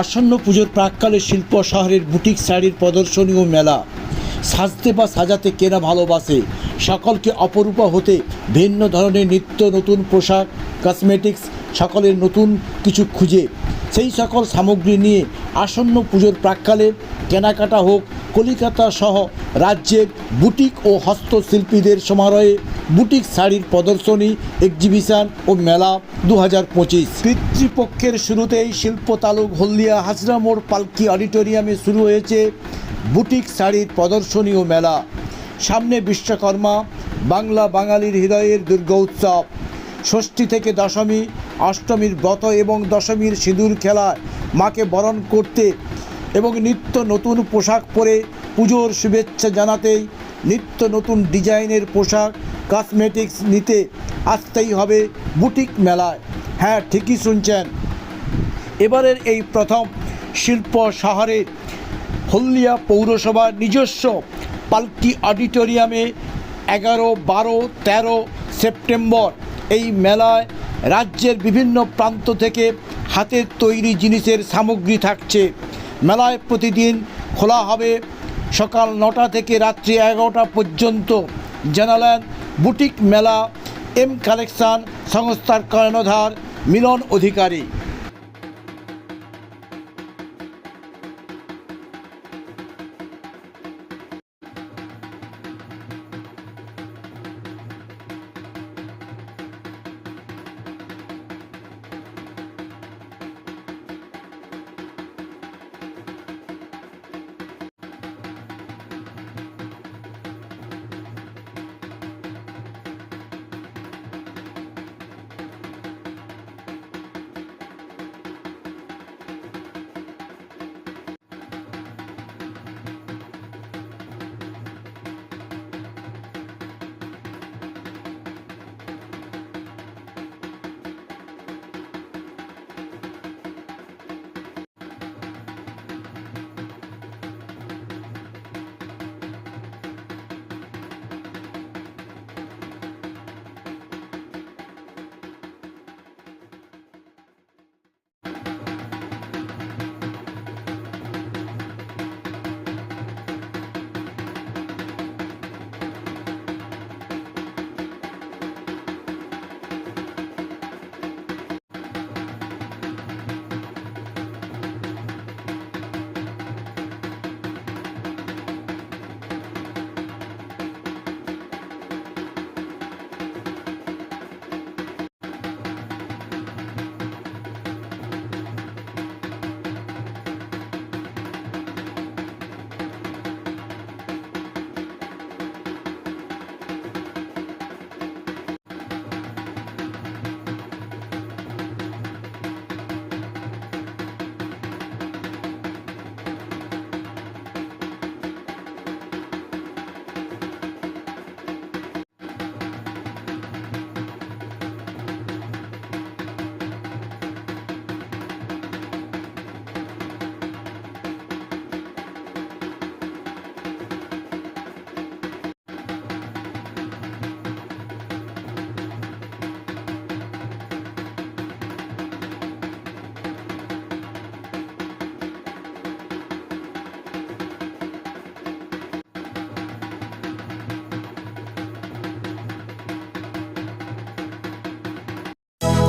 আসন্ন পুজোর প্রাককালে শিল্প শহরের বুটিক শাড়ির প্রদর্শনী ও মেলা। সাজতে বা সাজাতে কেনা ভালোবাসে? সকলকে অপরূপা হতে ভিন্ন ধরনের নিত্য নতুন পোশাক কসমেটিক্স সকলের নতুন কিছু খুঁজে। সেই সকল সামগ্রী নিয়ে আসন্ন পুজোর প্রাককালে কেনাকাটা হোক, কলিকাতা সহ রাজ্যের বুটিক ও হস্তশিল্পীদের সমারোহে বুটিক শাড়ির প্রদর্শনী এক্সিবিশন ও মেলা দু হাজার পঁচিশ। পিতৃপক্ষের শুরুতেই শিল্প তালুক হলদিয়া হাজরা মোড় পালকি অডিটোরিয়ামে শুরু হয়েছে বুটিক শাড়ির প্রদর্শনী ও মেলা। সামনে বিশ্বকর্মা, বাংলা বাঙালির হৃদয়ের দুর্গা উৎসব। ষষ্ঠী থেকে দশমী, অষ্টমীর ব্রত এবং দশমীর সিঁদুর খেলায় মাকে বরণ করতে এবং নিত্য নতুন পোশাক পরে পুজোর শুভেচ্ছা জানাতেই নিত্য নতুন ডিজাইনের পোশাক কসমেটিক্স নিতে আসতেই হবে বুটিক মেলায়। হ্যাঁ ঠিকই শুনছেন। এবারের এই প্রথম শিল্প শহরের হলদিয়া পৌরসভার নিজস্ব পালকি অডিটোরিয়ামে এগারো, বারো, তেরো সেপ্টেম্বর এই মেলায় রাজ্যের বিভিন্ন প্রান্ত থেকে হাতের তৈরি জিনিসের সামগ্রী থাকছে। মেলায় প্রতিদিন খোলা হবে সকাল নটা থেকে রাত্রি এগারোটা পর্যন্ত জানালেন বুটিক মেলা, এম কালেকশান, সংস্থার কর্ণধার, মিলন অধিকারী।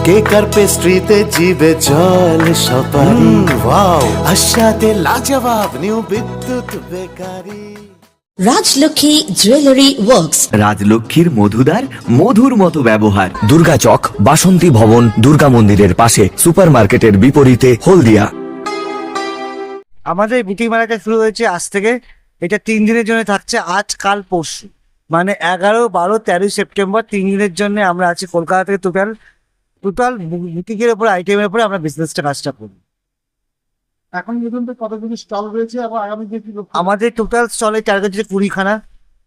কেক আর পেস্ট্রিতে জিবে জল সপারি? ওয়াও। আশাতে লাজবাব new Bidyut bakery. Rajlakshmi jewellery works. রাজলক্ষ্মীর মধুদার মধুর মতো ব্যবহার। দুর্গা চক বাসন্তী ভবন দুর্গা মন্দিরের পাশে সুপারমার্কেটের বিপরীতে হলদিয়া। আমাদের বুটিক মেলাটা শুরু হয়েছে আজ থেকে এটা তিন দিনের জন্য থাকছে আজ কাল পরশু। মানে এগারো বারো তেরোই সেপ্টেম্বর তিন দিনের জন্য আমরা আছি কলকাতা থেকে টোটাল টোটাল বুটিকের উপর আইটেমের উপরে আমরা বিজনেসটা কাজটা করি। এখন পর্যন্ত কতগুলি স্টল রয়েছে এবং আগামী দিনে আমাদের টোটাল স্টলে টার্গেট হচ্ছে কুড়িখানা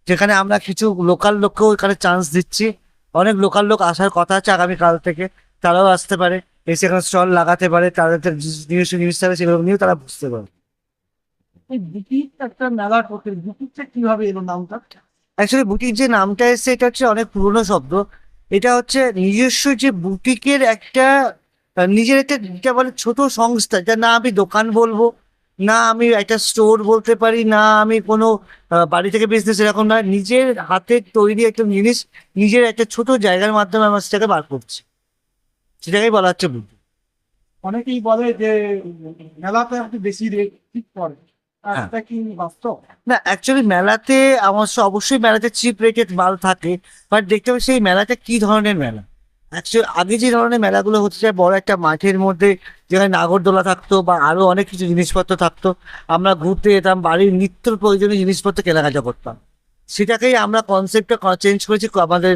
যেখানে আমরা কিছু লোকাল লোককেও এখানে চান্স দিচ্ছি। অনেক লোকাল লোক আসার কথা আছে আগামীকাল থেকে তারাও আসতে পারে। এসে এখানে স্টল লাগাতে পারে তাদের নিজস্ব জিনিস থাকবে সেগুলো নিয়েও তারা বুঝতে পারে। এই বুটিক একটা মেলা করতে বুটিকটা কীভাবে এলো নামটা? অ্যাকচুয়ালি বুটিক যে নামটা এসছে এটা হচ্ছে অনেক পুরনো শব্দ। এটা হচ্ছে নিজস্ব যে বুটিকের একটা নিজের একটা যেটা বলে ছোট সংস্থা, যা না আমি দোকান বলব, না আমি একটা স্টোর বলতে পারি, না আমি কোনো বাড়ি থেকে বিজনেস এরকম না, নিজের হাতে তৈরি একটা জিনিস, নিজের একটা ছোট জায়গার মাধ্যমে আমার সেটাকে বার করছি। সেটাকেই বলা হচ্ছে বুদ্ধি অনেকেই বলে যে মেলাতে বেশি রেট ঠিক করে। হ্যাঁ। না অ্যাকচুয়ালি মেলাতে আমার অবশ্যই মেলাতে চিপ রেটেড মাল থাকে বাট দেখতে হবে সেই মেলাটা কি ধরনের মেলা। অ্যাকচুয়ালি আগে যে ধরনের মেলাগুলো হচ্ছে যায় বড় একটা মাঠের মধ্যে যেখানে নাগরদোলা থাকতো বা আরও অনেক কিছু জিনিসপত্র থাকতো আমরা ঘুরতে যেতাম বাড়ির নিত্য প্রয়োজনীয় জিনিসপত্র কেনাকাটা করতাম। সেটাকেই আমরা কনসেপ্টটা চেঞ্জ করেছি আমাদের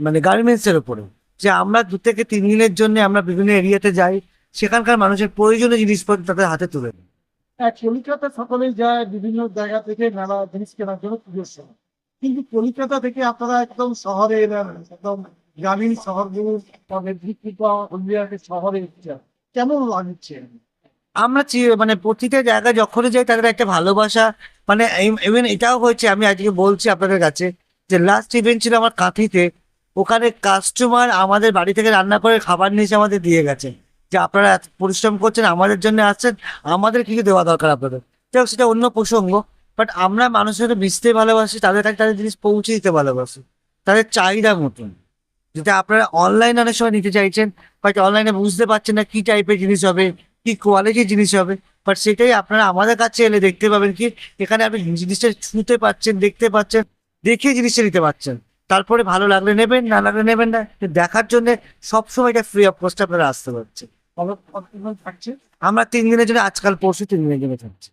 মানে গার্মেন্টসের উপরে। যে আমরা দু থেকে তিন দিনের জন্য আমরা বিভিন্ন এরিয়াতে যাই সেখানকার মানুষের প্রয়োজনীয় জিনিসপত্র তাদের হাতে তুলে দিই। কলিকাতা সকলেই যায়, বিভিন্ন জায়গা থেকে মেলা জিনিস কেনার জন্য পুজোর সময় কিন্তু কলিকাতা থেকে আপনারা একদম শহরে একদম গ্রামীণ শহরগুলো শহরে। কেমন লাগছে? আমরা মানে প্রতিটা জায়গায় যখনই যাই, তাদের একটা ভালোবাসা মানে ইভেন এটাও হয়েছে, আমি আজকে বলছি আপনাদের কাছে যে লাস্ট ইভেন্ট ছিল আমার কাঁথিতে। ওখানে কাস্টমার আমাদের বাড়ি থেকে রান্না করে খাবার নিয়ে আমাদের দিয়ে গেছে। যে আপনারা এত পরিশ্রম করছেন, আমাদের জন্য আসছেন, আমাদের কিছু দেওয়া দরকার আপনাদের? যাই সেটা অন্য প্রসঙ্গ বাট আমরা মানুষের মিশতে ভালোবাসি, তাদের কাছে তাদের জিনিস পৌঁছে দিতে ভালোবাসি। তাদের চাহিদা মতন। যেটা আপনারা অনলাইন অনেক সময় নিতে চাইছেন বাট অনলাইনে বুঝতে পারছেন না কি টাইপের জিনিস হবে, কি কোয়ালিটির জিনিস হবে বাট সেটাই আপনারা আমাদের কাছে এলে দেখতে পাবেন কি, এখানে আপনি জিনিসটা ছুঁতে পাচ্ছেন দেখতে পাচ্ছেন দেখে জিনিসটা নিতে পারছেন। তারপরে ভালো লাগলে নেবেন, না লাগলে নেবেন না, দেখার জন্য সবসময় এটা ফ্রি অফ কস্ট আপনারা আসতে পারছেন। আমরা তিন দিনের জন্য আজকাল পরশু তিন দিনের জন্য থাকছি।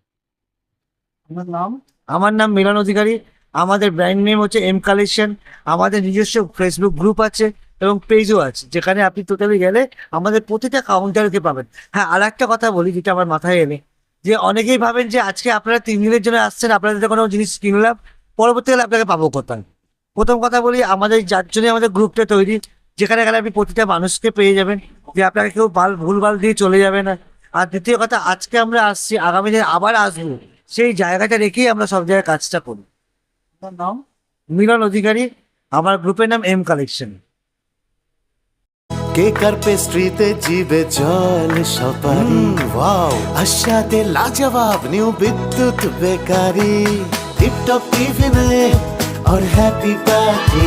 আপনার নাম? আমার নাম মিলন অধিকারী। আমাদের ব্র্যান্ড নেম হচ্ছে এম কালেকশন আমাদের নিজস্ব ফেসবুক গ্রুপ আছে এবং পেজও আছে। যেখানে আপনি টোটালি গেলে আমাদের প্রতিটা কাউন্টারকে পাবেন। হ্যাঁ আর একটা কথা বলি যেটা আমার মাথায় এনে যে অনেকেই ভাবেন যে আজকে আপনারা তিন দিনের জন্য আসছেন আপনাদের কোনো জিনিস কিনলাম পরবর্তীকালে আপনাকে পাবো কোথায়? প্রথম কথা বলি আমাদের যার জন্য আমাদের গ্রুপটা তৈরি যেখানে গেলে আপনি প্রতিটা মানুষকে পেয়ে যাবেন যে আপনাকে কেউ বাল ভুলভাল দিয়ে চলে যাবে না আর দ্বিতীয় কথা আজকে আমরা আসছি আগামী দিনে আবার আসবো সেই জায়গাটা রেখেই আমরা সব জায়গায় কাজটা করি আপনার নাম মিলন অধিকারী আমার গ্রুপের নাম এম কালেকশন কেক আর পেস্ট্রিতে জিবে জল সপারি ওয়াও আশাতে লাজবাব নিউ বিদ্যুৎ বেকারি টিপটপ টিফিনে और हैप्पी पार्टी